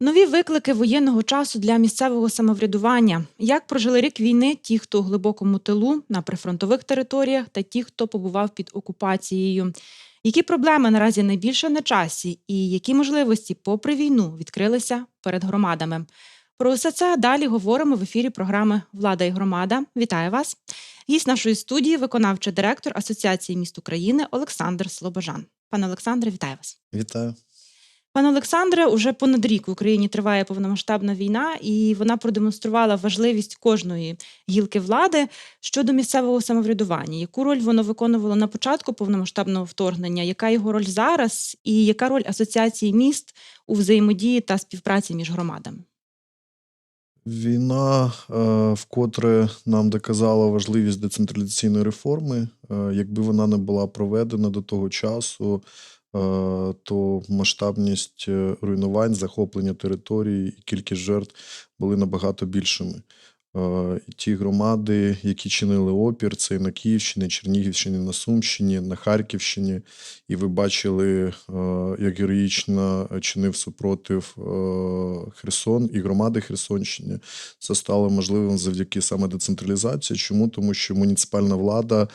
Нові виклики воєнного часу для місцевого самоврядування. Як прожили рік війни ті, хто у глибокому тилу на прифронтових територіях, та ті, хто побував під окупацією. Які проблеми наразі найбільше на часі, і які можливості, попри війну, відкрилися перед громадами? Про все це далі говоримо в ефірі програми Влада і громада. Вітаю вас! Гість нашої студії, виконавчий директор Асоціації міст України Олександр Слобожан. Пане Олександре, вітаю вас. Вітаю. Пане Олександре, уже понад рік в Україні триває повномасштабна війна, і вона продемонструвала важливість кожної гілки влади щодо місцевого самоврядування. Яку роль воно виконувало на початку повномасштабного вторгнення? Яка його роль зараз, і яка роль асоціації міст у взаємодії та співпраці між громадами? Війна е, вкотре нам доказала важливість децентралізаційної реформи. Е, якби вона не була проведена до того часу, то масштабність е, руйнувань, захоплення територій і кількість жертв були набагато більшими. Е, ті громади, які чинили опір, це і на Київщині, Чернігівщині, на Сумщині, на Харківщині. І ви бачили, е, як героїчно чинив супротив е, Херсон і громади Херсонщини. Це стало можливим завдяки саме децентралізації. Чому? Тому що муніципальна влада е,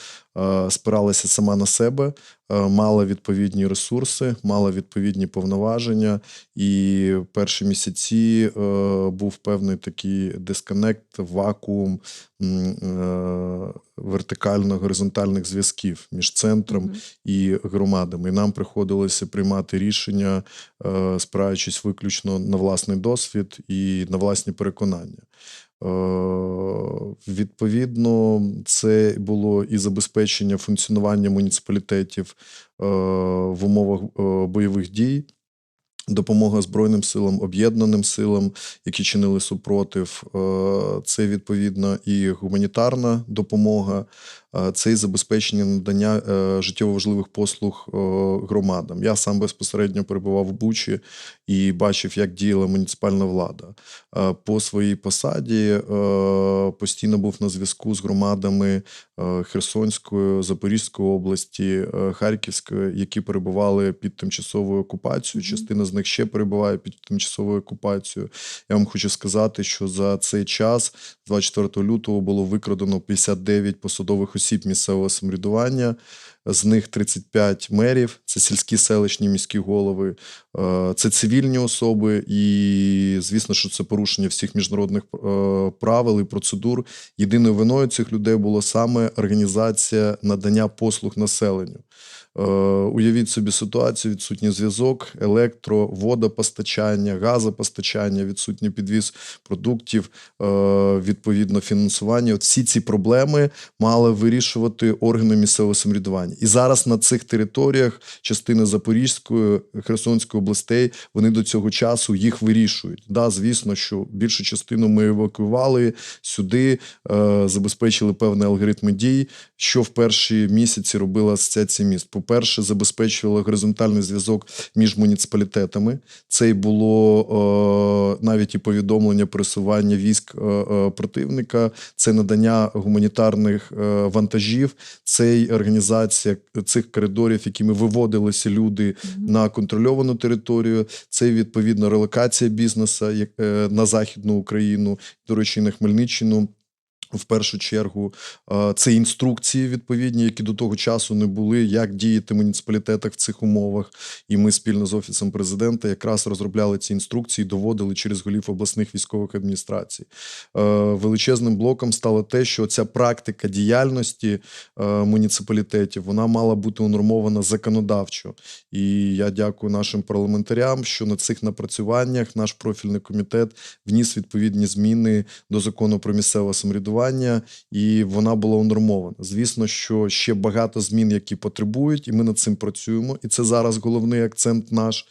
спиралася сама на себе, е, мала відповідні ресурси, мала відповідні повноваження, і перші місяці е, був певний такий дисконект, вакуум е, вертикально-горизонтальних зв'язків між центром Мгм. і громадами. І нам приходилося приймати рішення, е, спираючись виключно на власний досвід і на власні переконання. Відповідно, це було і забезпечення функціонування муніципалітетів е, в умовах е, бойових дій. Допомога Збройним силам, об'єднаним силам, які чинили супротив, Е, це відповідно і гуманітарна допомога, це і забезпечення надання е, життєво важливих послуг е, громадам. Я сам безпосередньо перебував в Бучі і бачив, як діяла муніципальна влада. Е, По своїй посаді е, постійно був на зв'язку з громадами е, Херсонської, Запорізької області, е, Харківської, які перебували під тимчасовою окупацією. Частина з них ще перебуває під тимчасовою окупацією. Я вам хочу сказати, що за цей час, 24 лютого, було викрадено 59 посадових осіб місцевого самоврядування. З них 35 мерів, це сільські селищні міські голови, е, це цивільні особи, і звісно, що це порушення всіх міжнародних е, правил і процедур. Єдиною виною цих людей було саме організація надання послуг населенню. Е, Уявіть собі ситуацію: відсутній зв'язок, електро, водопостачання, газопостачання, відсутній підвіз продуктів, е, відповідно фінансування. От всі ці проблеми мали вирішувати органи місцевого самоврядування. І зараз на цих територіях частини Запорізької, Херсонської областей вони до цього часу їх вирішують. Да, звісно, що більшу частину ми евакуювали сюди, е, забезпечили певний алгоритм дій. Що в перші місяці робила асоціація міст? По-перше, забезпечувала горизонтальний зв'язок між муніципалітетами. Це й було е, навіть і повідомлення пересування військ е, е, противника, це надання гуманітарних е, вантажів, це й організація цих коридорів, якими виводилися люди Мгм. на контрольовану територію. Це відповідно релокація бізнесу е, на західну Україну, до речі, на Хмельниччину. В першу чергу Е, це інструкції відповідні, які до того часу не були, як діяти в муніципалітетах в цих умовах. І ми спільно з офісом президента якраз розробляли ці інструкції, доводили через голів обласних військових адміністрацій. Е, Величезним блоком стало те, що ця практика діяльності е, муніципалітетів вона мала бути унормована законодавчо. І я дякую нашим парламентарям, що на цих напрацюваннях наш профільний комітет вніс відповідні зміни до закону про місцеве самоврядування, і вона була унормована. Звісно, що ще багато змін, які потребують, і ми над цим працюємо. І це зараз головний акцент наш.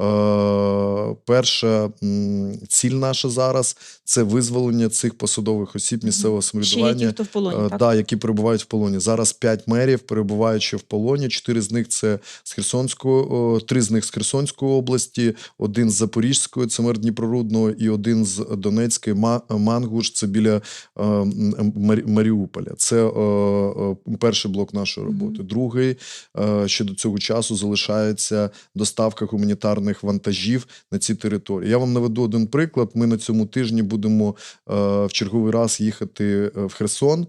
Е, перша ціль наша зараз це визволення цих посадових осіб місцевого самоврядування. в полоні, Е, так? Да, які перебувають в полоні. Зараз п'ять мерів перебувають ще в полоні. Чотири з них це з Херсонської, три з них з Херсонської області, один з Запорізької, це мер Дніпрорудного, і один з Донецької Ма- Мангуш, це біля е, Марі- Маріуполя. Це перший блок нашої роботи. Другий ще до цього часу залишається доставка гуманітарних вантажів на ці території. Я вам наведу один приклад. Ми на цьому тижні будемо е, в черговий раз їхати е, в Херсон.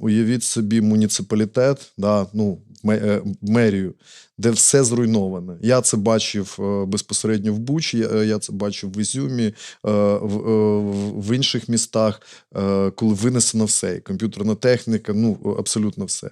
Уявіть собі муніципалітет, да, ну, е, мерію, де все зруйноване. Я це бачив е, безпосередньо в Бучі, я, я це бачив в Ізюмі, е, в, е, інших містах, е, коли винесено все, і комп'ютерна техніка, ну абсолютно все.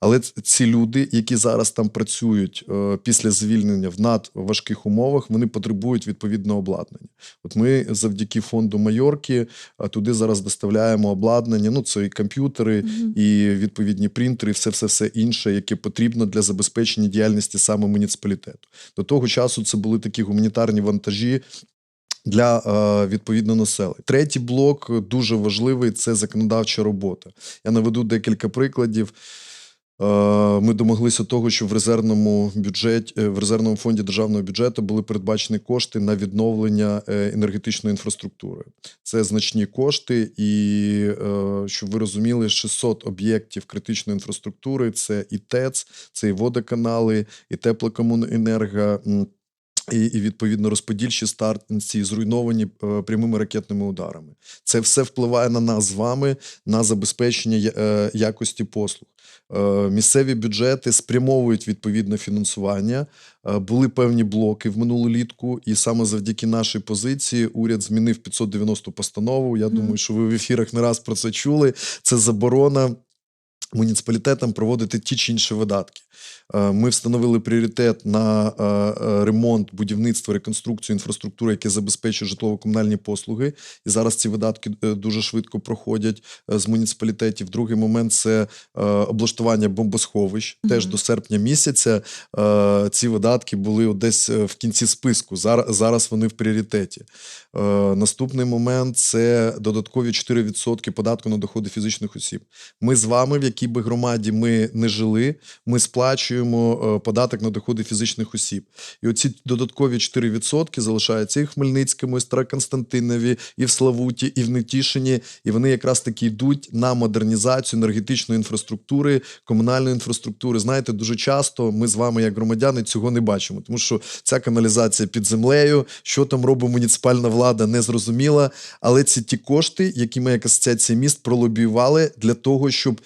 Але ці люди, які зараз там працюють е, після звільнення в надважких умовах, вони потребують відповідного обладнання. От ми завдяки фонду Майорки е, туди зараз доставляємо обладнання. Ну це і комп'ютери, Мгм. і відповідні принтери, і все, все, все інше, яке потрібно для забезпечення діяльності саме муніципалітету. До того часу це були такі гуманітарні вантажі. Для е, відповідно населення. Третій блок е, дуже важливий це законодавча робота. Я наведу декілька прикладів. Е, Ми домоглися того, що в резервному бюджеті е, в резервному фонді державного бюджету були передбачені кошти на відновлення е, енергетичної інфраструктури. Це значні кошти, і щоб ви розуміли, 600 об'єктів критичної інфраструктури це і ТЕЦ, це і водоканали, і теплокомуненерго. І, і відповідно розподільчі станції зруйновані е, прямими ракетними ударами. Це все впливає на нас з вами на забезпечення е, якості послуг. Е, Місцеві бюджети спрямовують відповідне фінансування. Е, Були певні блоки в минулу літку, і саме завдяки нашій позиції уряд змінив 590 постанову. Я Мгм. думаю, що ви в ефірах не раз про це чули. Це заборона муніципалітетам проводити ті чи інші видатки. Е, Ми встановили пріоритет на е, е, ремонт, будівництво, реконструкцію інфраструктури, яке забезпечує житлово-комунальні послуги. І зараз ці видатки дуже швидко проходять з муніципалітетів. Другий момент це облаштування бомбосховищ. Теж Мгм. до серпня місяця ці видатки були десь в кінці списку. Зараз, вони в пріоритеті. Наступний момент це додаткові 4% податку на доходи фізичних осіб. Ми з вами, в якій би громаді ми не жили, ми сплачуємо е, податок на доходи фізичних осіб. І оці додаткові 4% залишаються і в Хмельницькому, і в Староконстантинові, і в Славуті, і в Нетішині. І вони якраз таки йдуть на модернізацію енергетичної інфраструктури, комунальної інфраструктури. Знаєте, дуже часто ми з вами, як громадяни, цього не бачимо, тому що ця каналізація під землею, що там робить муніципальна влада, не зрозуміла. Але це ті кошти, які ми як асоціація міст пролобіювали для того, щоб.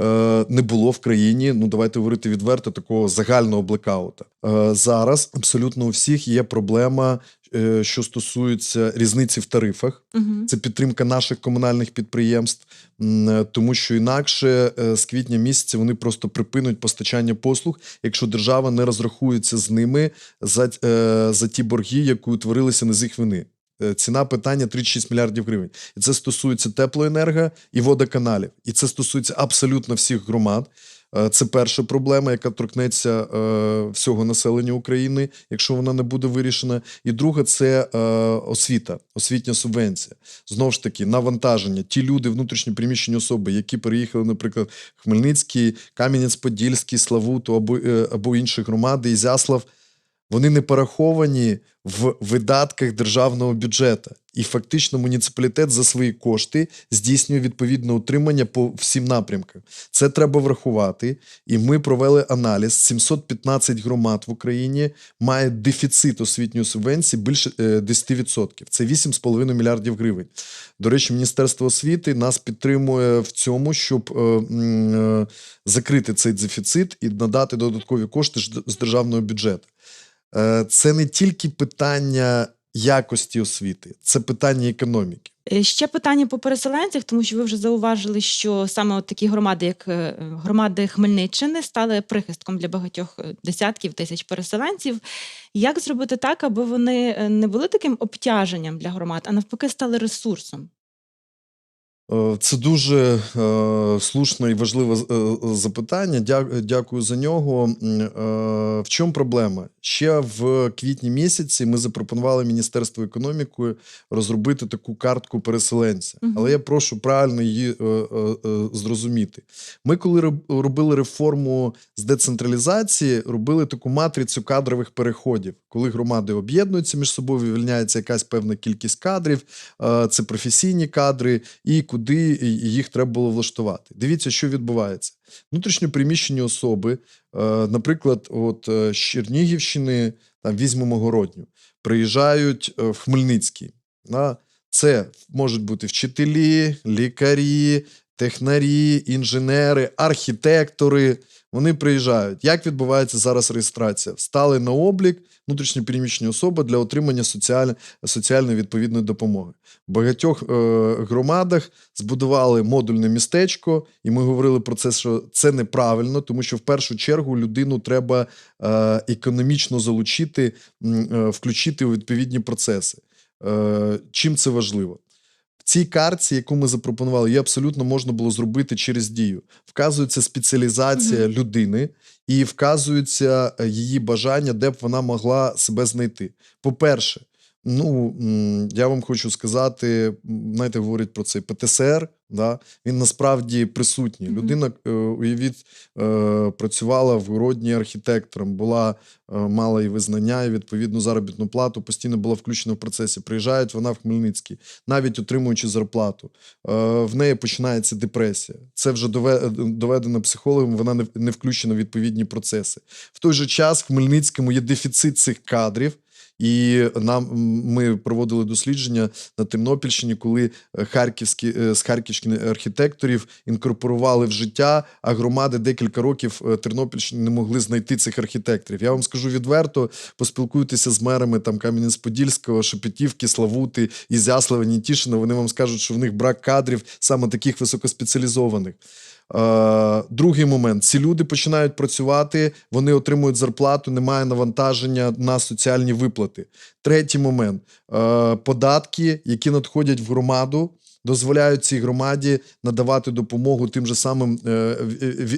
Е, Не було в країні, ну давайте говорити відверто, такого загального блекаута. Е, Зараз абсолютно у всіх є проблема, е, що стосується різниці в тарифах. Мгм. Це підтримка наших комунальних підприємств, тому що інакше з квітня місяця вони просто припинуть постачання послуг, якщо держава не розрахується з ними за, за ті борги, які утворилися не з їх вини. Е, Ціна питання 36 мільярдів гривень. І це стосується теплоенерго і водоканалів. І це стосується абсолютно всіх громад. Е, Це перша проблема, яка торкнеться е, всього населення України, якщо вона не буде вирішена. І друга це освіта, освітня субвенція. Знову ж таки, навантаження. Ті люди, внутрішні приміщені особи, які переїхали, наприклад, Хмельницький, Кам'янець-Подільський, Славуту або, або інші громади, Ізяслав, вони не пораховані в видатках державного бюджету. І фактично муніципалітет за свої кошти здійснює відповідне утримання по всім напрямкам. Це треба врахувати. І ми провели аналіз. 715 громад в Україні мають дефіцит освітньої субвенції більше е, 10%. Це 8,5 мільярдів гривень. До речі, Міністерство освіти нас підтримує в цьому, щоб е, е, закрити цей дефіцит і надати додаткові кошти з державного бюджету. Е, Це не тільки питання якості освіти, це питання економіки. Е, Ще питання по переселенцях, тому що ви вже зауважили, що саме от такі громади, як е, громади Хмельниччини, стали прихистком для багатьох десятків тисяч переселенців. Як зробити так, аби вони не були таким обтяженням для громад, а навпаки стали ресурсом? Е, Це дуже е, слушне і важливе е, запитання. Дякую за нього. В чому проблема? Ще в квітні місяці ми запропонували Міністерству економіки розробити таку картку переселенця. Але я прошу правильно її зрозуміти. Ми, коли робили реформу з децентралізації, робили таку матрицю кадрових переходів, коли громади об'єднуються між собою, вивільняється якась певна кількість кадрів, це професійні кадри, і куди їх треба було влаштувати. Дивіться, що відбувається. Внутрішньоприміщені особи, е, наприклад, от е, з Чернігівщини, там візьмемо Городню, приїжджають е, в Хмельницький. Це можуть бути вчителі, лікарі, технарі, інженери, архітектори. Вони приїжджають. Як відбувається зараз реєстрація? Стали на облік внутрішньопереміщені особи для отримання соціаль... соціальної відповідної допомоги. В багатьох е, громадах збудували модульне містечко, і ми говорили про це, що це неправильно, тому що в першу чергу людину треба е, економічно залучити, е, включити у відповідні процеси. Е, чим це важливо? Цій карці, яку ми запропонували, її абсолютно можна було зробити через дію. Вказується спеціалізація людини і вказується е, її бажання, де б вона могла себе знайти. По-перше, ну я вам хочу сказати, знаєте, говорять про цей ПТСР. Да? Він насправді присутній. Мгм. Людина, е, уявіть, е, працювала в Городні архітектором, була е, мала і визнання, і відповідну заробітну плату, постійно була включена в процесі. Приїжджають вона в Хмельницький, навіть отримуючи зарплату. В неї починається депресія. Це вже дове- доведено психологом, вона не включена в відповідні процеси. В той же час в Хмельницькому є дефіцит цих кадрів. І нам ми проводили дослідження на Тернопільщині, коли е, харківські е, з харківських архітекторів інкорпорували в життя, а громади декілька років е, Тернопільщини не могли знайти цих архітекторів. Я вам скажу відверто, поспілкуйтеся з мерами там Кам'янець-Подільського, Шепетівки, Славути, Ізяслава, Нітішина. Вони вам скажуть, що в них брак кадрів саме таких високоспеціалізованих. Е, другий момент: ці люди починають працювати, вони отримують зарплату, немає навантаження на соціальні виплати. Третій момент: е, податки, які надходять в громаду. Дозволяють цій громаді надавати допомогу тим же самим е,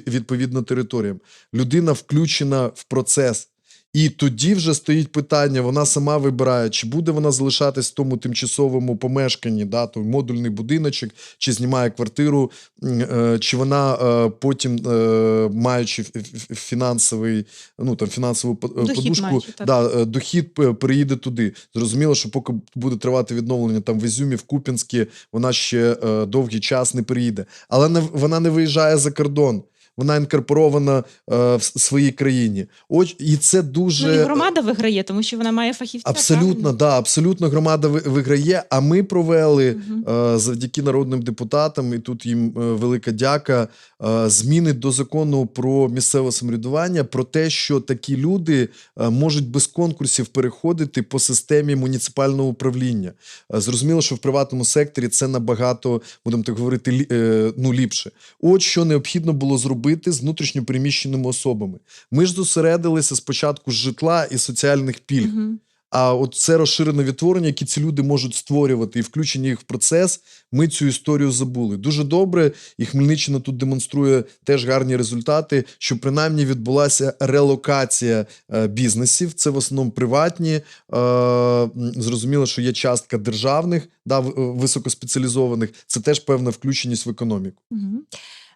відповідно територіям. Людина включена в процес. І тоді вже стоїть питання: вона сама вибирає, чи буде вона залишатись в тому тимчасовому помешканні, да, той модульний будиночок, чи знімає квартиру, е, чи вона е, потім, е, маючи фінансовий, ну там фінансову Дохід подушку, маючи, да, дохід п- переїде туди. Зрозуміло, що поки буде тривати відновлення там в Ізюмі, в Куп'янські, вона ще довгий час не приїде. Але не, вона не виїжджає за кордон. Вона інкорпорована е, в своїй країні. От, і це дуже Ну, і громада виграє, тому що вона має фахівця. Абсолютно, правильно? да, абсолютно громада виграє. А ми провели угу. е, завдяки народним депутатам, і тут їм е, велика дяка. Е, Зміни до закону про місцеве самоврядування про те, що такі люди е, можуть без конкурсів переходити по системі муніципального управління. Е, Зрозуміло, що в приватному секторі це набагато, будемо так говорити, ну, ліпше. От що необхідно було зробити з внутрішньопереміщеними особами. Ми ж зосередилися спочатку з житла і соціальних пільг. Мгм. А от це розширене відтворення, які ці люди можуть створювати і включення їх в процес. Ми цю історію забули. Дуже добре, і Хмельниччина тут демонструє теж гарні результати, що принаймні відбулася релокація е, бізнесів. Це в основному приватні. Е, зрозуміло, що є частка державних, да, е, високоспеціалізованих. Це теж певна включеність в економіку. Мгм.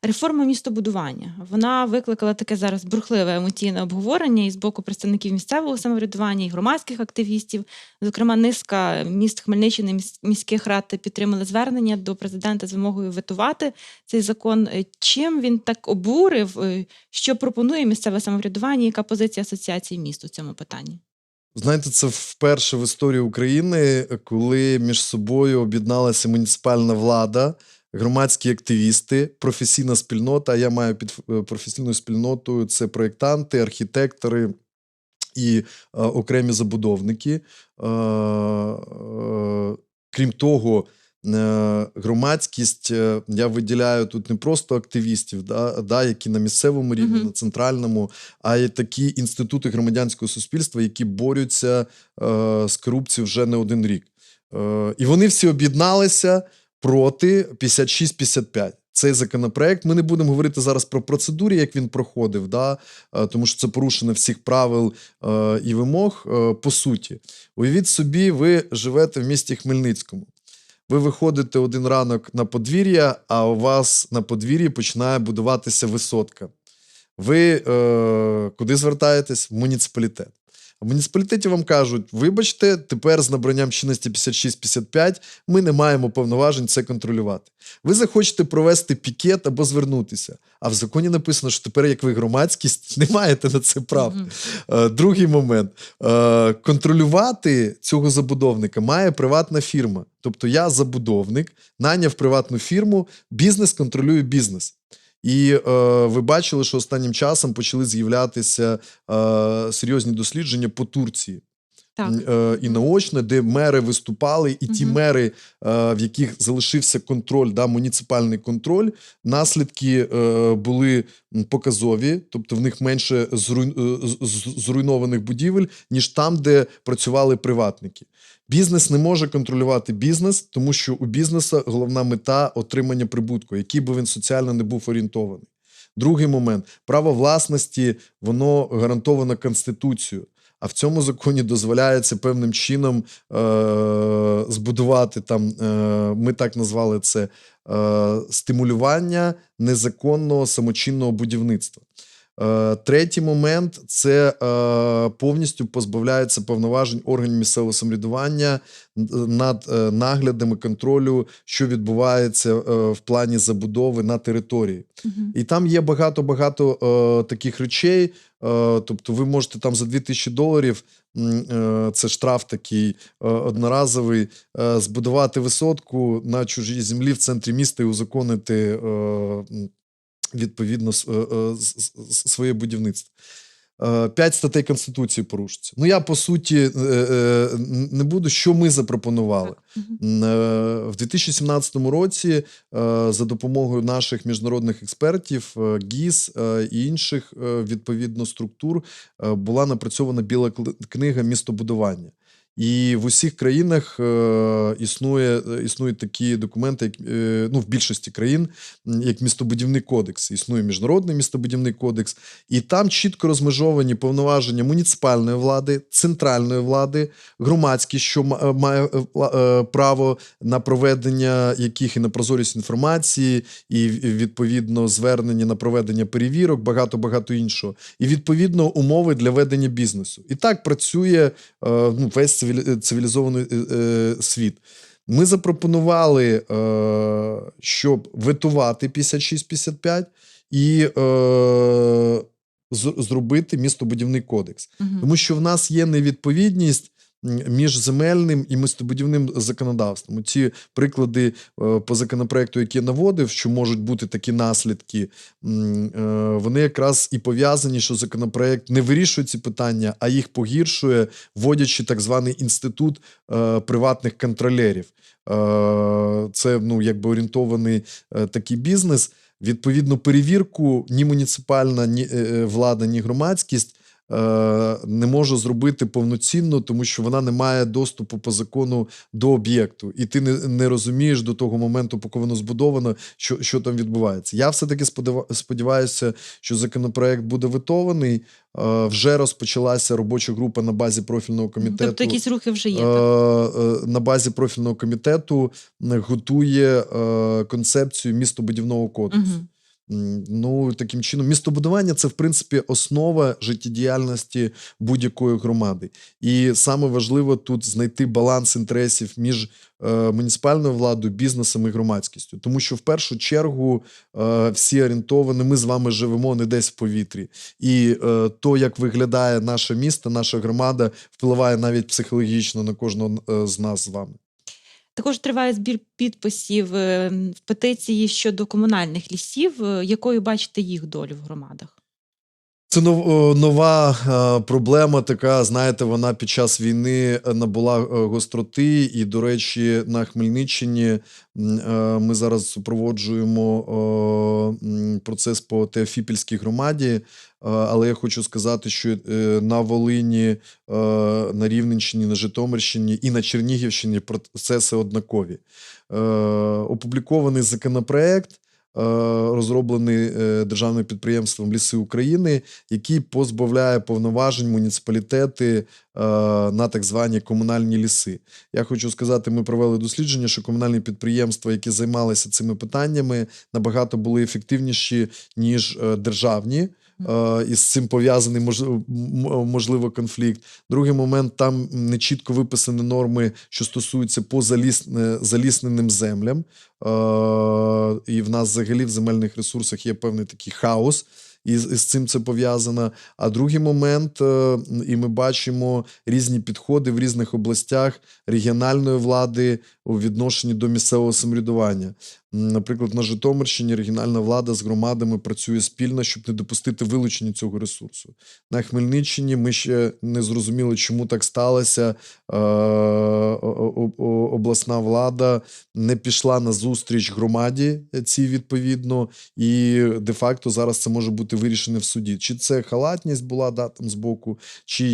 Реформа містобудування вона викликала таке зараз бурхливе емоційне обговорення і з боку представників місцевого самоврядування і громадських активістів. Зокрема, низка міст Хмельниччини міс- міських рад підтримали звернення до президента з вимогою ветувати цей закон. Е, Чим він так обурив? Е, Що пропонує місцеве самоврядування? Яка позиція асоціації міст у цьому питанні? Знаєте, це вперше в історії України, коли між собою об'єдналася муніципальна влада, громадські активісти, професійна спільнота. Я маю під е, професійною спільнотою це проєктанти, архітектори і е, окремі забудовники. Е, е, крім того, е, громадськість е, я виділяю тут не просто активістів, да, да, які на місцевому рівні, Мгм. на центральному, а й такі інститути громадянського суспільства, які борються е, з корупцією вже не один рік. Е, і вони всі об'єдналися проти 56-55. Цей законопроект. Ми не будемо говорити зараз про процедурі, як він проходив, да, е, тому що це порушення всіх правил е, і вимог. Е, по суті, уявіть собі, ви живете в місті Хмельницькому. Ви виходите один ранок на подвір'я, а у вас на подвір'ї починає будуватися висотка. Ви е, куди звертаєтесь? В муніципалітет. В муніципалітеті вам кажуть: вибачте, тепер з набранням чинності 56-55 ми не маємо повноважень це контролювати. Ви захочете провести пікет або звернутися. А в законі написано, що тепер, як ви громадськість, не маєте на це права. Мгм. Е, Другий момент. Е, Контролювати цього забудовника має приватна фірма. Тобто я забудовник, наняв приватну фірму, бізнес контролює бізнес. І е, ви бачили, що останнім часом почали з'являтися е, серйозні дослідження по Турції. Так. Е, і наочно, де мери виступали, і ті мери, е, в яких залишився контроль, да, муніципальний контроль, наслідки е, були показові, тобто в них менше зруйнованих будівель, ніж там, де працювали приватники. Бізнес не може контролювати бізнес, тому що у бізнесу головна мета отримання прибутку, який би він соціально не був орієнтований. Другий момент право власності, воно гарантовано Конституцією. А в цьому законі дозволяється певним чином е- збудувати там, е- ми так назвали це е- стимулювання незаконного самочинного будівництва. Е, Третій момент це е, повністю позбавляється повноважень органів місцевого самоврядування над е, наглядом і контролю, що відбувається е, в плані забудови на території. Мгм. І там є багато-багато е, таких речей. Е, тобто, ви можете там за 2000 доларів, це штраф такий одноразовий, збудувати висотку на чужій землі в центрі міста і узаконити відповідно е, е, своє будівництво. Е, П'ять статей Конституції порушується. Ну, я по суті не буду, що ми запропонували. В 2017 році за допомогою наших міжнародних експертів, ГІС і інших відповідно структур була напрацьована біла книга містобудування. І в усіх країнах е, існує, е, існують такі документи, як, е, ну, в більшості країн, як містобудівний кодекс. Існує міжнародний містобудівний кодекс, і там чітко розмежовані повноваження муніципальної влади, центральної влади, громадськість, що ма- має право на проведення яких і на прозорість інформації, і відповідно звернення на проведення перевірок, багато багато іншого, і відповідно умови для ведення бізнесу. І так працює ну, весь цивілізований е, е, світ. Ми запропонували, е, щоб ветувати 56-55 і е, з- зробити містобудівний кодекс. угу. Тому що в нас є невідповідність між земельним і містобудівним законодавством. Ці приклади е, по законопроекту, які я наводив, що можуть бути такі наслідки, е, вони якраз і пов'язані, що законопроект не вирішує ці питання, а їх погіршує, вводячи так званий інститут е, приватних контролерів. Це ну, якби орієнтований такий бізнес. Відповідно, перевірку ні муніципальна, ні влада, ні громадськість не може зробити повноцінно, тому що вона не має доступу по закону до об'єкту, і ти не, не розумієш до того моменту, поки воно збудовано, що, що там відбувається. Я все-таки сподива- сподіваюся, що законопроект буде ветований. Е, Вже розпочалася робоча група на базі профільного комітету. Тобто якісь рухи вже є. Е, так? е, на базі профільного комітету е, готує е, концепцію містобудівного кодексу. Мгм. Ну, таким чином, містобудування це в принципі основа життєдіяльності будь-якої громади. І саме важливо тут знайти баланс інтересів між е, муніципальною владою, бізнесом і громадськістю. Тому що в першу чергу е, всі орієнтовані, ми з вами живемо не десь в повітрі. І е, то, як виглядає наше місто, наша громада, впливає навіть психологічно на кожного е, з нас з вами. Також триває збір підписів е, в петиції щодо комунальних лісів. Е, Якою бачите їх долю в громадах? Це нова е, проблема, така, знаєте, вона під час війни е, набула е, гостроти. І, до речі, на Хмельниччині ми зараз супроводжуємо процес по Теофіпільській громаді. Але я хочу сказати, що на Волині, на Рівненщині, на Житомирщині і на Чернігівщині процеси однакові. Опублікований законопроект. Е, Розроблений е, державним підприємством Ліси України, який позбавляє повноважень муніципалітети е, на так звані комунальні ліси. Я хочу сказати, ми провели дослідження, що комунальні підприємства, які займалися цими питаннями, набагато були ефективніші ніж державні. Е, і з цим пов'язаний мож, можливо конфлікт. Другий момент там не чітко виписані норми, що стосуються по залісненим землям. Е, і в нас взагалі в земельних ресурсах є певний такий хаос. І з, цим це пов'язано. А другий момент, е, і ми бачимо різні підходи в різних областях регіональної влади у відношенні до місцевого самоврядування. Наприклад, на Житомирщині регіональна влада з громадами працює спільно, щоб не допустити вилучення цього ресурсу. На Хмельниччині ми ще не зрозуміли, чому так сталося. Е, Обласна влада не пішла на зустріч громаді цій відповідно, і де-факто зараз це може бути вирішено в суді. Чи це халатність була да, там з боку, чи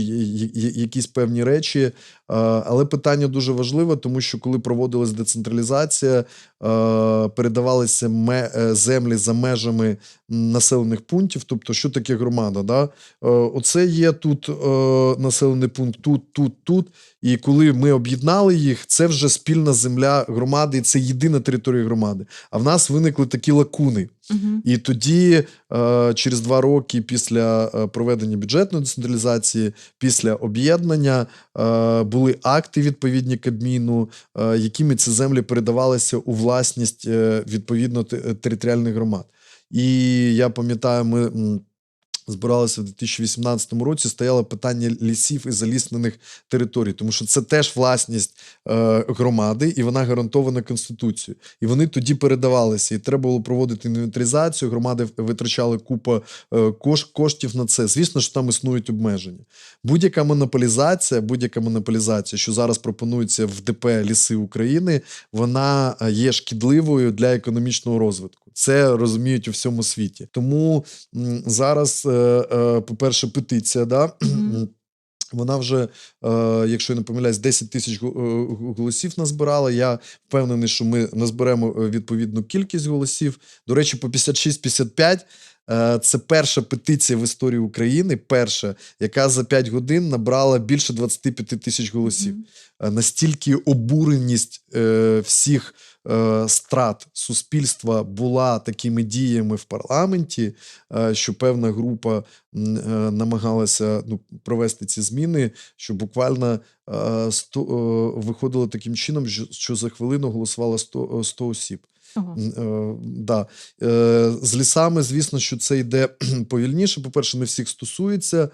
якісь певні речі. Е, Але питання дуже важливе, тому що коли проводилась децентралізація, е, передавалися е, землі за межами населених пунктів. Тобто, що таке громада? Да? Е, Оце є тут населений пункт, тут, тут, тут. І коли ми об'єднали їх, це вже спільна земля громади, і це єдина територія громади. А в нас виникли такі лакуни. І тоді, е, через два роки після е, проведення бюджетної децентралізації, після об'єднання, е, були акти відповідні Кабміну, якими ці землі передавалися у власність відповідно територіальних громад. І я пам'ятаю, ми. Збиралися в 2018 році, стояло питання лісів і заліснених територій, тому що це теж власність е, громади, і вона гарантована Конституцією. І вони тоді передавалися. І треба було проводити інвентаризацію. Громади витрачали купу е, кош, коштів на це. Звісно, що там існують обмеження. Будь-яка монополізація, будь-яка монополізація, що зараз пропонується в ДП Ліси України, вона е, є шкідливою для економічного розвитку. Це розуміють у всьому світі. Тому м, зараз, е, по-перше, петиція, да. Вона вже, е, якщо я не помиляюсь, 10 тисяч е, голосів назбирала. Я впевнений, що ми назберемо е, відповідну кількість голосів. До речі, по 56-55 е, це перша петиція в історії України, перша, яка за 5 годин набрала більше 25 тисяч голосів. Мгм. Е, Настільки обуреність е, всіх е, страт суспільства була такими діями в парламенті, е, що певна група е, намагалася ну, провести ці зміни, що буквально е, 100, е, виходило таким чином, що- що за хвилину голосувало 100, е, 100 осіб. Е, да. е, з лісами, звісно, що це йде повільніше. По-перше, не всіх стосується.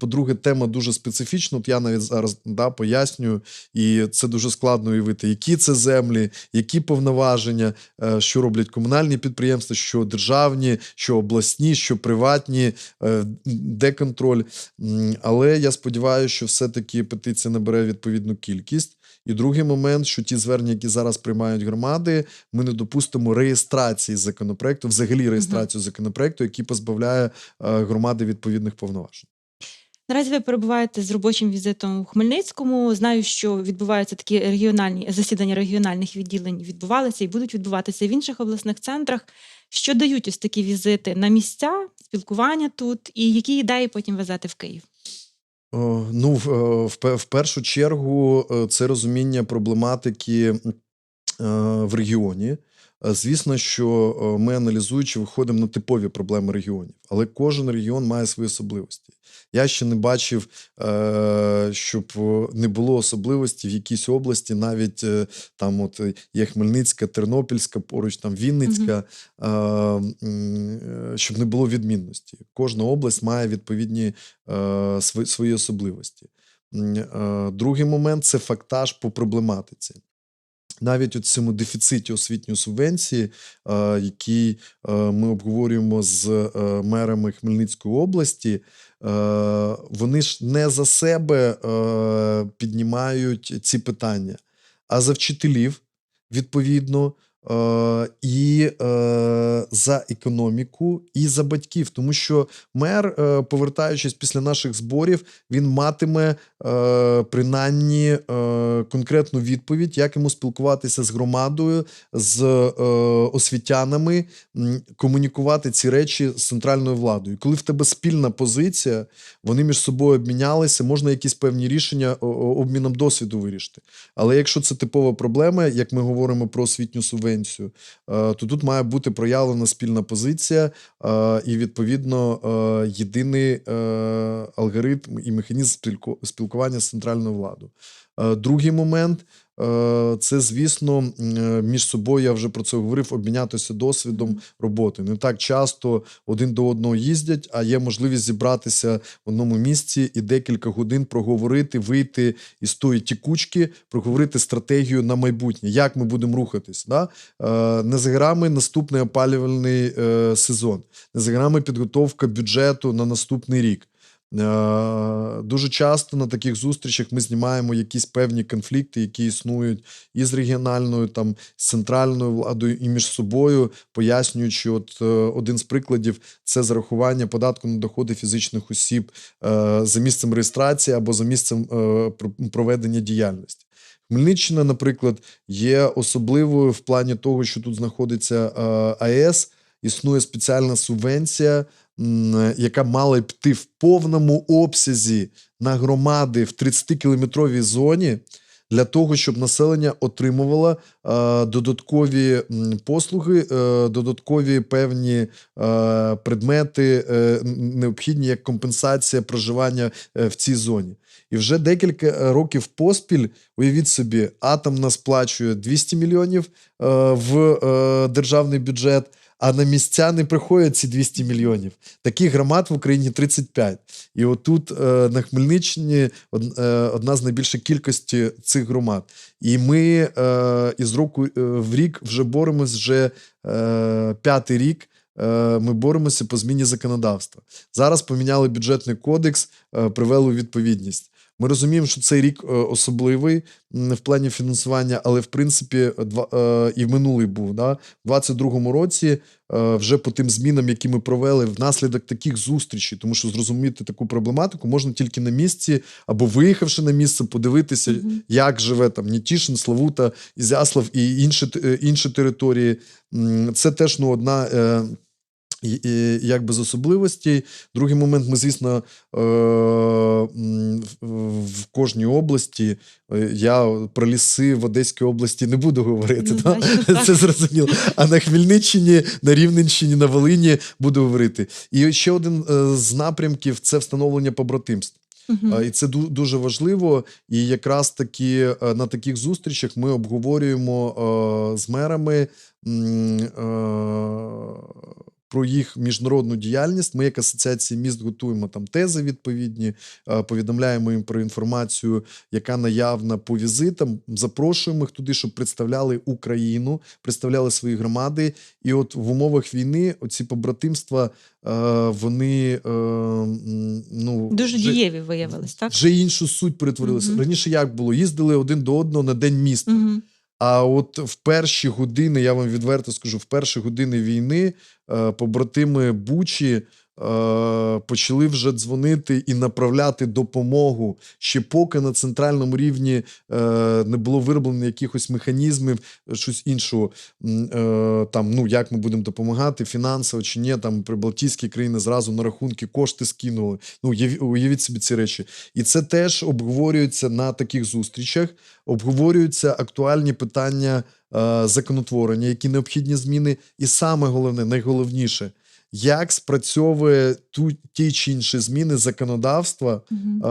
По-друге, тема дуже специфічна. От я навіть зараз да, пояснюю, і це дуже складно уявити, які це землі, які повноваження, е, що роблять комунальні підприємства, що державні, що обласні, що приватні, де контроль. Але я сподіваюся, що все-таки петиція набере відповідну кількість. І другий момент, що ті звернення, які зараз приймають громади, ми не допустимо реєстрації законопроекту, взагалі реєстрацію законопроекту, який позбавляє е, громади відповідних повноважень. Наразі ви перебуваєте з робочим візитом у Хмельницькому. Знаю, що відбуваються такі регіональні засідання регіональних відділень відбувалися і будуть відбуватися в інших обласних центрах. Що дають ось такі візити на місця, спілкування тут, і які ідеї потім везете в Київ? О, Ну, в, е, в, першу чергу, е, це розуміння проблематики е, в регіоні. Е, Звісно, що е, ми аналізуючи, виходимо на типові проблеми регіонів, але кожен регіон має свої особливості. Я ще не бачив, е, щоб е, не було особливості в якійсь області, навіть е, там, от е, є Хмельницька, Тернопільська, поруч там Вінницька, е, е, щоб не було відмінності. Кожна область має відповідні е, свої, особливості. Е, Другий момент це фактаж по проблематиці. Навіть у цьому дефіциті освітньої субвенції, які який е, ми обговорюємо з е, мерами Хмельницької області, е, вони ж не за себе е, піднімають ці питання, а за вчителів, відповідно, е, і е, за економіку, і за батьків. Тому що мер, е, повертаючись після наших зборів, він матиме е, принаймні е, конкретну відповідь, як йому спілкуватися з громадою, з е, освітянами, комунікувати ці речі з центральною владою. Коли в тебе спільна позиція, вони між собою обмінялися, можна якісь певні рішення обміном досвіду вирішити. Але якщо це типова проблема, як ми говоримо про освітню субвенцію, субвенцію, е, то тут має бути проявлена спільна позиція е, і відповідно е, єдиний алгоритм і механізм спілкування з центральною владою. Другий момент це, звісно, е, між собою я вже про це говорив, обмінятися досвідом роботи. Не так часто один до одного їздять, а є можливість зібратися в одному місці і декілька годин проговорити, вийти із тої тікучки, проговорити стратегію на майбутнє, як ми будемо рухатись. Да? Е, Не за грами наступний опалювальний е, сезон, не за грами підготовка бюджету на наступний рік. Е, Дуже часто на таких зустрічах ми знімаємо якісь певні конфлікти, які існують і з регіональною, там з центральною владою, і між собою, пояснюючи, от е, один з прикладів це зарахування податку на доходи фізичних осіб е, за місцем реєстрації або за місцем проведення діяльності. Хмельниччина, наприклад, є особливою в плані того, що тут знаходиться АЕС, існує спеціальна субвенція, яка мала б йти в повному обсязі на громади в 30-кілометровій зоні для того, щоб населення отримувало е, додаткові послуги, е, додаткові певні е, предмети, е, необхідні як компенсація проживання е, в цій зоні. І вже декілька е, років поспіль, уявіть собі, атом нас сплачує 200 мільйонів е, в е, державний бюджет, а на місця не приходять ці 200 мільйонів. Таких громад в Україні 35. І отут е, на Хмельниччині од- е, одна з найбільших кількості цих громад. І ми е, із року е, в рік вже боремось вже е, п'ятий рік. е, Ми боремося по зміні законодавства. Зараз поміняли бюджетний кодекс, е, привели у відповідність. Ми розуміємо, що цей рік е, особливий в плані фінансування, але в принципі е, і в минулий був. Да? В 22-му році е, вже по тим змінам, які ми провели внаслідок таких зустрічей, тому що зрозуміти таку проблематику можна тільки на місці або виїхавши на місце, подивитися, Мгм. як живе там Нітішин, Славута, Ізяслав і інші, інші території. Це теж ну, одна. І- і Як без особливостей. Другий момент, ми, звісно, е, в- кожній області. е, Я про ліси в Одеській області не буду говорити. Ну, да? Це зрозуміло. А на Хмельниччині, на Рівненщині, на Волині буду говорити. І ще один е, з напрямків це встановлення побратимств. А, І це дуже важливо. І якраз таки е, на таких зустрічах ми обговорюємо з мерами про їх міжнародну діяльність. Ми, як асоціація міст, готуємо там тези відповідні, е, повідомляємо їм про інформацію, яка наявна по візитам. Запрошуємо їх туди, щоб представляли Україну, представляли свої громади. І от в умовах війни оці побратимства е, вони е, ну Дуже вже- дієві виявились, так? вже іншу суть перетворилися. Мгм. Раніше як було? Їздили один до одного на день міста. Мгм. А от в перші години, я вам відверто скажу, в перші години війни е, побратими Бучі почали вже дзвонити і направляти допомогу. Ще поки на центральному рівні е, не було вироблено якихось механізмів, е, щось іншого. Е, там, ну як ми будемо допомагати фінансово чи ні, там прибалтійські країни зразу на рахунки кошти скинули. Ну, уявіть собі ці речі. І це теж обговорюється на таких зустрічах. Обговорюються актуальні питання е, законотворення, які необхідні зміни. І саме головне, найголовніше, як спрацьовує ту ті чи інші зміни законодавства Мгм. е,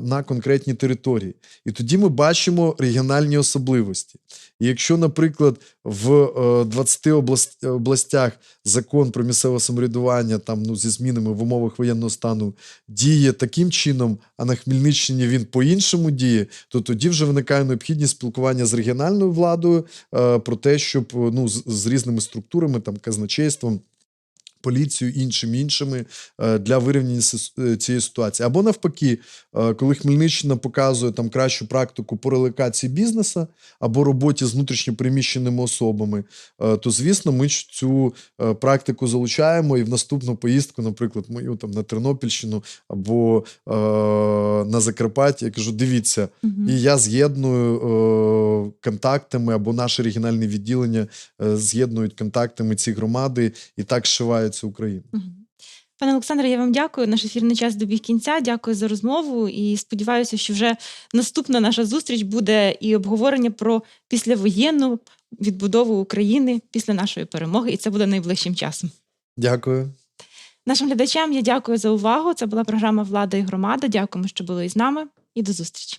на конкретній території. І тоді ми бачимо регіональні особливості. І якщо, наприклад, в е, 20 област, областях закон про місцеве самоврядування там ну зі змінами в умовах воєнного стану діє таким чином, а на Хмельниччині він по-іншому діє, то тоді вже виникає необхідність спілкування з регіональною владою е, про те, щоб е, ну з, з різними структурами, там казначейством. Поліцію іншими іншими е, для вирівняння е, цієї ситуації. Або навпаки, е, коли Хмельниччина показує там кращу практику по релокації бізнесу або роботі з внутрішньопереміщеними особами, то звісно, ми цю практику залучаємо і в наступну поїздку, наприклад, мою там на Тернопільщину або е, на Закарпаття, я кажу: дивіться, Мгм. і я з'єдную е, контактами або наше регіональне відділення е, з'єднують контактами ці громади і так зшивається Україна. Пане Олександре, я вам дякую. Наш ефірний час добіг кінця. Дякую за розмову. І сподіваюся, що вже наступна наша зустріч буде і обговорення про післявоєнну відбудову України після нашої перемоги, і це буде найближчим часом. Дякую. Нашим глядачам я дякую за увагу. Це була програма Влада і громада. Дякуємо, що були із нами, і до зустрічі.